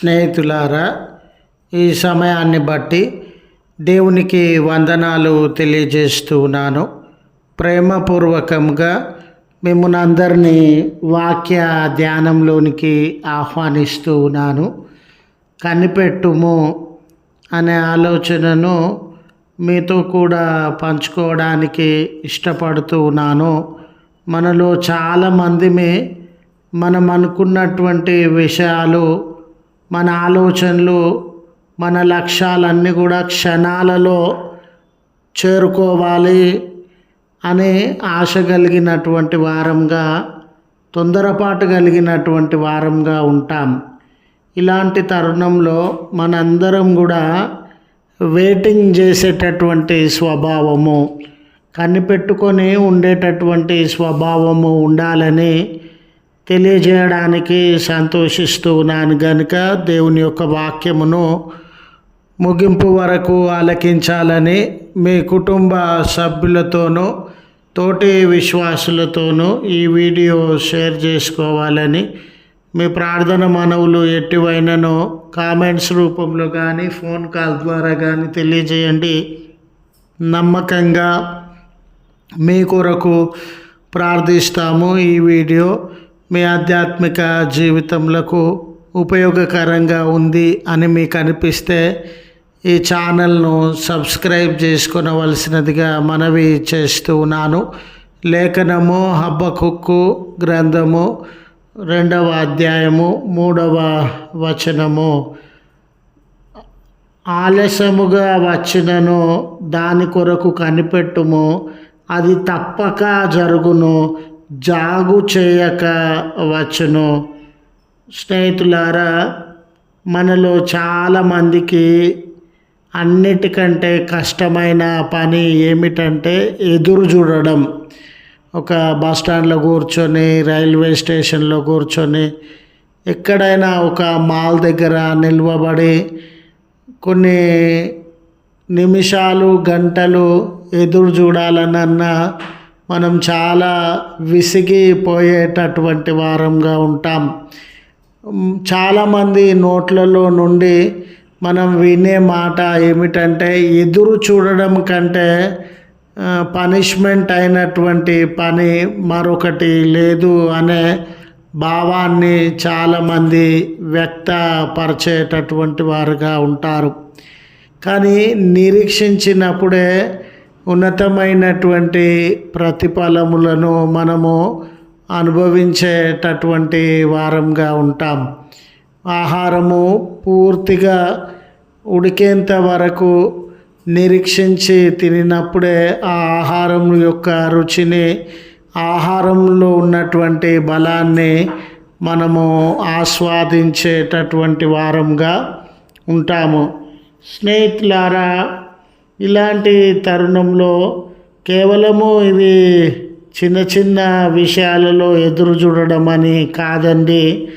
స్నేహితులారా ఈ సమయాన్ని బట్టి దేవునికి వందనాలు తెలియజేస్తూ ఉన్నాను. ప్రేమపూర్వకంగా మిమ్మల్ని అందరినీ వాక్య ధ్యానంలోనికి ఆహ్వానిస్తూ ఉన్నాను. కనిపెట్టుము అనే ఆలోచనను మీతో కూడా పంచుకోవడానికి ఇష్టపడుతూ ఉన్నాను. మనలో చాలామందిమే మనం అనుకున్నటువంటి విషయాలు మన ఆలోచనలు మన లక్ష్యాలన్నీ కూడా క్షణాలలో చేరుకోవాలి అనే ఆశ కలిగినటువంటి వారంగా తొందరపాటు కలిగినటువంటి వారంగా ఉంటాం. ఇలాంటి తరుణంలో మనందరం కూడా వెయిటింగ్ చేసేటటువంటి స్వభావము కనిపెట్టుకొని ఉండేటటువంటి స్వభావము ఉండాలని తెలియజేయడానికి సంతోషిస్తూ ఉన్నాను గనుక దేవుని యొక్క వాక్యమును ముగింపు వరకు ఆలకించాలని మీ కుటుంబ సభ్యులతోనూ తోటి విశ్వాసులతోనూ ఈ వీడియో షేర్ చేసుకోవాలని మీ ప్రార్థన మనవులు ఎట్టివైనను కామెంట్స్ రూపంలో కానీ ఫోన్ కాల్ ద్వారా కానీ తెలియజేయండి. నమ్మకంగా మీ కొరకు ప్రార్థిస్తాము ఈ వీడియో. మీ ఆధ్యాత్మిక జీవితంలో ఉపయోగకరంగా ఉంది అని మీకు అనిపిస్తే ఈ ఛానల్ను సబ్స్క్రైబ్ చేసుకునవలసినదిగా మనవి చేస్తూ ఉన్నాను. లేఖనము హబ్బకుక్కు గ్రంథము రెండవ అధ్యాయము మూడవ వచనము. ఆలస్యముగా వచ్చినను దాని కొరకు కనిపెట్టుము. అది తప్పక జరుగును. జాగు చేయక వచ్చును. స్నేహితులారా మనలో చాలామందికి అన్నిటికంటే కష్టమైన పని ఏమిటంటే ఎదురు చూడడం. ఒక బస్ స్టాండ్లో కూర్చొని రైల్వే స్టేషన్లో కూర్చొని ఎక్కడైనా ఒక మాల్ దగ్గర నిల్వబడి కొన్ని నిమిషాలు గంటలు ఎదురు చూడాలనన్నా మనం చాలా విసిగిపోయేటటువంటి వారంగా ఉంటాం. చాలామంది నోట్లలో నుండి మనం వినే మాట ఏమిటంటే ఎదురు చూడడం కంటే పనిష్మెంట్ అయినటువంటి పని మరొకటి లేదు అనే భావాన్ని చాలామంది వ్యక్తపరిచేటటువంటి వారుగా ఉంటారు. కానీ నిరీక్షించినప్పుడే ఉన్నతమైనటువంటి ప్రతిఫలములను మనము అనుభవించేటటువంటి వారంగా ఉంటాం. ఆహారము పూర్తిగా ఉడికేంత వరకు నిరీక్షించి తినినప్పుడే ఆ ఆహారం యొక్క రుచిని ఆహారంలో ఉన్నటువంటి బలాన్ని మనము ఆస్వాదించేటటువంటి వారంగా ఉంటాము. స్నేహితులారా ఇలాంటి తరుణంలో కేవలము ఇవి చిన్న చిన్న విషయాలలో ఎదురు చూడడం అని కాదండి.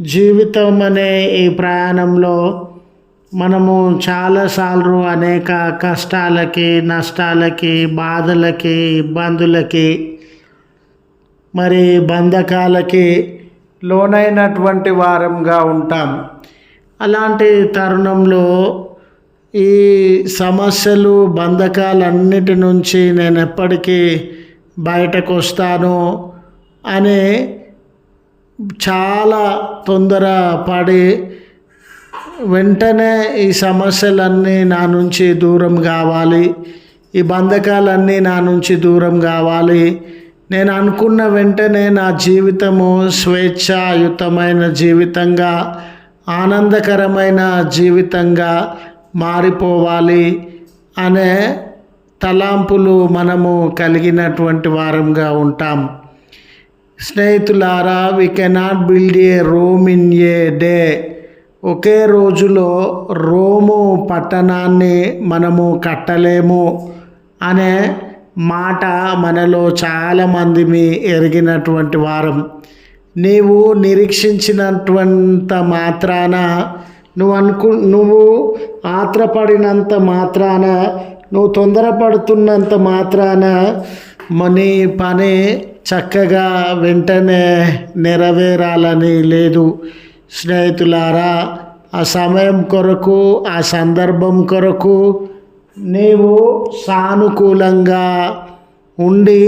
జీవితం అనే ఈ ప్రయాణంలో మనము చాలాసార్లు అనేక కష్టాలకి నష్టాలకి బాధలకి ఇబ్బందులకి మరి బంధకాలకి లోనైనటువంటి వారంగా ఉంటాం. అలాంటి తరుణంలో ఈ సమస్యలు బంధకాలన్నిటి నుంచి నేను ఎప్పటికీ బయటకు వస్తాను అనే చాలా తొందర పడి వెంటనే ఈ సమస్యలన్నీ నా నుంచి దూరం కావాలి. ఈ బంధకాలన్నీ నా నుంచి దూరం కావాలి. నేను అనుకున్న వెంటనే నా జీవితము స్వేచ్ఛాయుతమైన జీవితంగా ఆనందకరమైన జీవితంగా మారిపోవాలి అనే తలాంపులు మనము కలిగినటువంటి వారంగా ఉంటాం. స్నేహితులారా we cannot build a Rome in a day ఒకే రోజులో రోము పట్టణాన్ని మనము కట్టలేము అనే మాట మనలో చాలామంది మీ ఎరిగినటువంటి వారం. నీవు నిరీక్షించినటువంత మాత్రాన నువ్వు అనుకు నువ్వు ఆత్రపడినంత మాత్రాన నువ్వు తొందరపడుతున్నంత మాత్రాన మనీ పని చక్కగా వెంటనే నెరవేరాలని లేదు. స్నేహితులారా ఆ సమయం కొరకు ఆ సందర్భం కొరకు నీవు సానుకూలంగా ఉండి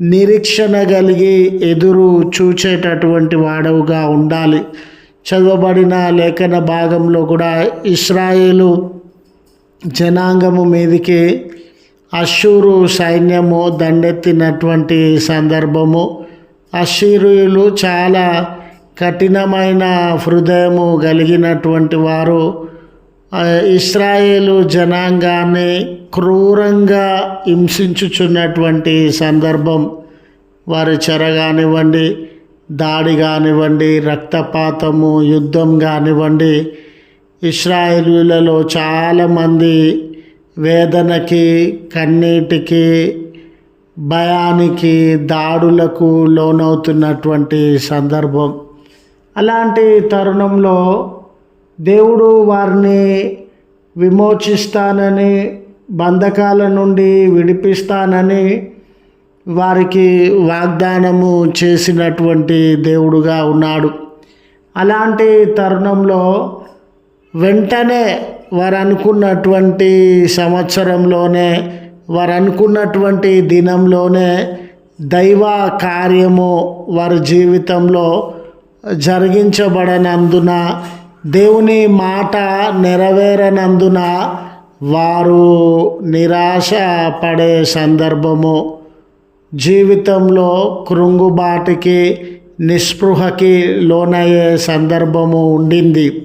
నిరీక్షణ కలిగి ఎదురు చూచేటటువంటి వాడవుగా ఉండాలి. చదవబడిన లేఖన భాగంలో కూడా ఇస్రాయేలు జనాంగము మీదికి అశ్షూరు సైన్యము దండెత్తినటువంటి సందర్భము. అశ్షీరులు చాలా కఠినమైన హృదయము కలిగినటువంటి వారు. ఇస్రాయేలు జనాంగాన్ని క్రూరంగా హింసించుచున్నటువంటి సందర్భం. వారి చెరగానివ్వండి. దాడి కానివ్వండి రక్తపాతము యుద్ధం కానివ్వండి ఇస్రాయేలీలలో చాలామంది వేదనకి కన్నీటికి భయానికి దాడులకు లోనవుతున్నటువంటి సందర్భం. అలాంటి తరుణంలో దేవుడు వారిని విమోచిస్తానని బంధకాల నుండి విడిపిస్తానని వారికి వాగ్దానము చేసినటువంటి దేవుడుగా ఉన్నాడు. అలాంటి తరుణంలో వెంటనే వారు అనుకున్నటువంటి సంవత్సరంలోనే వారు అనుకున్నటువంటి దినంలోనే దైవ కార్యము వారి జీవితంలో జరిగించబడనందున దేవుని మాట నెరవేరనందున వారు నిరాశ పడే సందర్భము జీవితంలో కృంగుబాటుకి నిస్పృహకి లోనయ్యే సందర్భము ఉండింది.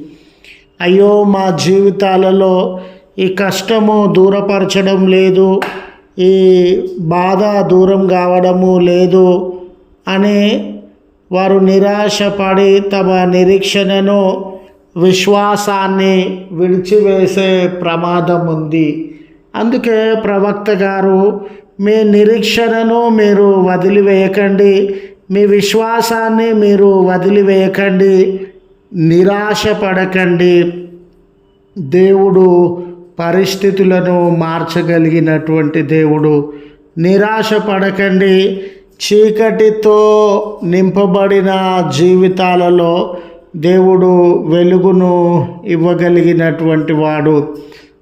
అయ్యో మా జీవితాలలో ఈ కష్టము దూరపరచడం లేదు ఈ బాధ దూరం కావడము లేదు అని వారు నిరాశపడి తమ నిరీక్షణను విశ్వాసాన్ని విడిచివేసే ప్రమాదం ఉంది అందుకే ప్రవక్త గారు మీ నిరీక్షణను మీరు వదిలివేయకండి. మీ విశ్వాసాన్ని మీరు వదిలివేయకండి. నిరాశపడకండి. దేవుడు పరిస్థితులను మార్చగలిగినటువంటి దేవుడు. నిరాశపడకండి. చీకటితో నింపబడిన జీవితాలలో దేవుడు వెలుగును ఇవ్వగలిగినటువంటి వాడు.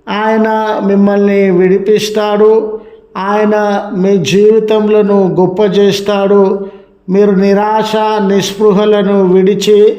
ఆయన మిమ్మల్ని విడిపిస్తాడు. ఆయన మీ జీవితంలో గొప్ప చేస్తాడు. మీరు నిరాశ నిస్పృహలను విడిచి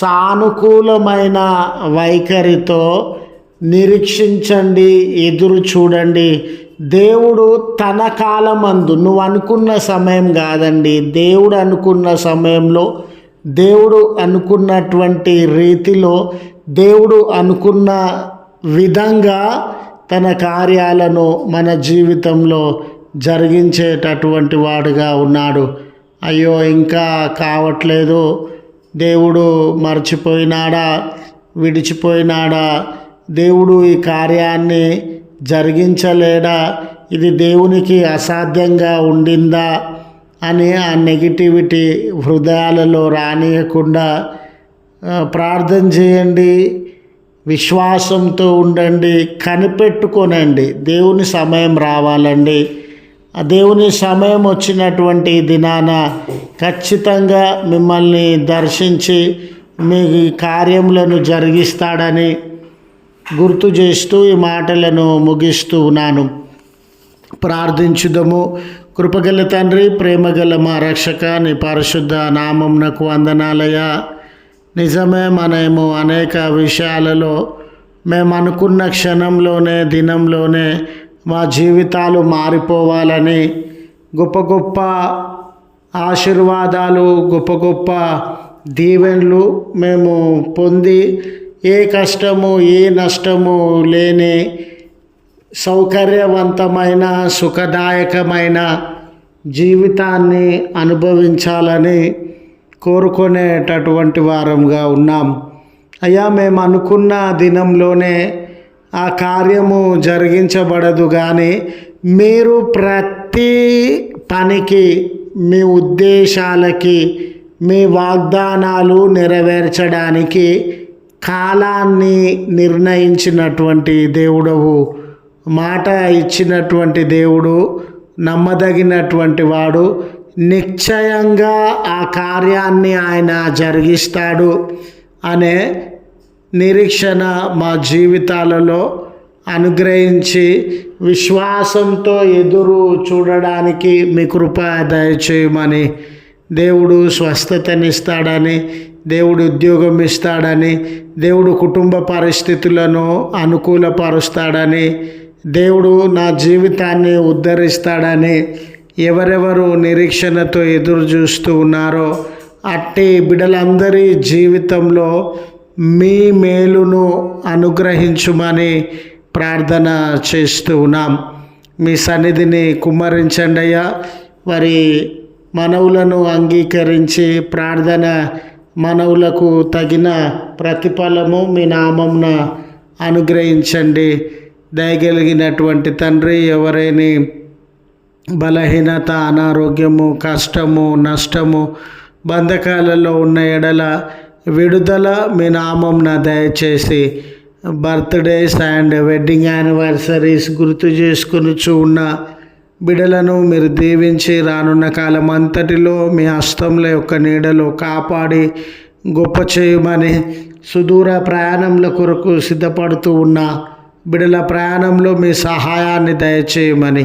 సానుకూలమైన వైఖరితో నిరీక్షించండి ఎదురు చూడండి. దేవుడు తన కాలమందు నువ్వు అనుకున్న సమయం కాదండి. దేవుడు అనుకున్న సమయంలో దేవుడు అనుకున్నటువంటి రీతిలో దేవుడు అనుకున్న విధంగా తన కార్యాలను మన జీవితంలో జరిగించేటటువంటి వాడుగా ఉన్నాడు. అయ్యో ఇంకా కావట్లేదు. దేవుడు మర్చిపోయినాడా? విడిచిపోయినాడా? దేవుడు ఈ కార్యాన్ని జరిగించలేడా? ఇది దేవునికి అసాధ్యంగా ఉండిందా? అని ఆ నెగిటివిటీ హృదయాలలో రానియకుండా ప్రార్థన చేయండి. విశ్వాసంతో ఉండండి కనిపెట్టుకోనండి. దేవుని సమయం రావాలండి. ఆ దేవుని సమయం వచ్చినటువంటి దినాన ఖచ్చితంగా మిమ్మల్ని దర్శించి మీ కార్యములను జరిగిస్తాడని గుర్తు చేస్తూ ఈ మాటలను ముగిస్తూ ఉన్నాను. ప్రార్థించుదము. కృపగల తండ్రి ప్రేమగల మా రక్షక నీ పరిశుద్ధ నామంనకు వందనాలయ నిజమే మనము అనేక విషయాలలో మేము అనుకున్న క్షణంలోనే దినంలోనే మా జీవితాలు మారిపోవాలని గొప్ప గొప్ప ఆశీర్వాదాలు గొప్ప గొప్ప దీవెన్లు మేము పొంది ఏ కష్టము ఏ నష్టము లేని సౌకర్యవంతమైన సుఖదాయకమైన జీవితాన్ని అనుభవించాలని కోరుకునేటటువంటి వారంగా ఉన్నాం. అయ్యా మేము అనుకున్న దినంలోనే ఆ కార్యము జరిగించబడదు కానీ మీరు ప్రతి పనికి మీ ఉద్దేశాలకి మీ వాగ్దానాలు నెరవేర్చడానికి కాలాన్ని నిర్ణయించినటువంటి దేవుడవు మాట ఇచ్చినటువంటి దేవుడు నమ్మదగినటువంటి వాడు నిశ్చయంగా ఆ కార్యాన్ని ఆయన జరిగిస్తాడు అనే నిరీక్షణ మా జీవితాలలో అనుగ్రహించి విశ్వాసంతో ఎదురు చూడడానికి మీ కృప దయచేయమని దేవుడు స్వస్థతనిస్తాడని దేవుడు ఉద్యోగం ఇస్తాడని దేవుడు కుటుంబ పరిస్థితులను అనుకూలపరుస్తాడని దేవుడు నా జీవితాన్ని ఉద్ధరిస్తాడని ఎవరెవరు నిరీక్షణతో ఎదురు చూస్తూ ఉన్నారో అట్టి బిడ్డలందరి జీవితంలో మీ మేలును అనుగ్రహించుమని ప్రార్థన చేస్తూ ఉన్నాం. మీ సన్నిధిని కుమ్మరించండి అయ్యా. వారి మనవులను అంగీకరించి ప్రార్థన మనవులకు తగిన ప్రతిఫలము మీ నామంన అనుగ్రహించండి. దయగలిగినటువంటి తండ్రి ఎవరైనా బలహీనత అనారోగ్యము కష్టము నష్టము బంధకాలలో ఉన్న ఎడల విడుదల మీ నామంన దయచేసి బర్త్డేస్ అండ్ వెడ్డింగ్ యానివర్సరీస్ గుర్తు చేసుకుని ఉన్న బిడలను మీరు దీవించి రానున్న కాలం అంతటిలో మీ హస్తంలో యొక్క నీడలో కాపాడి గొప్ప చేయమని సుదూర ప్రయాణంల కొరకు సిద్ధపడుతూ ఉన్న బిడల ప్రయాణంలో మీ సహాయాన్ని దయచేయమని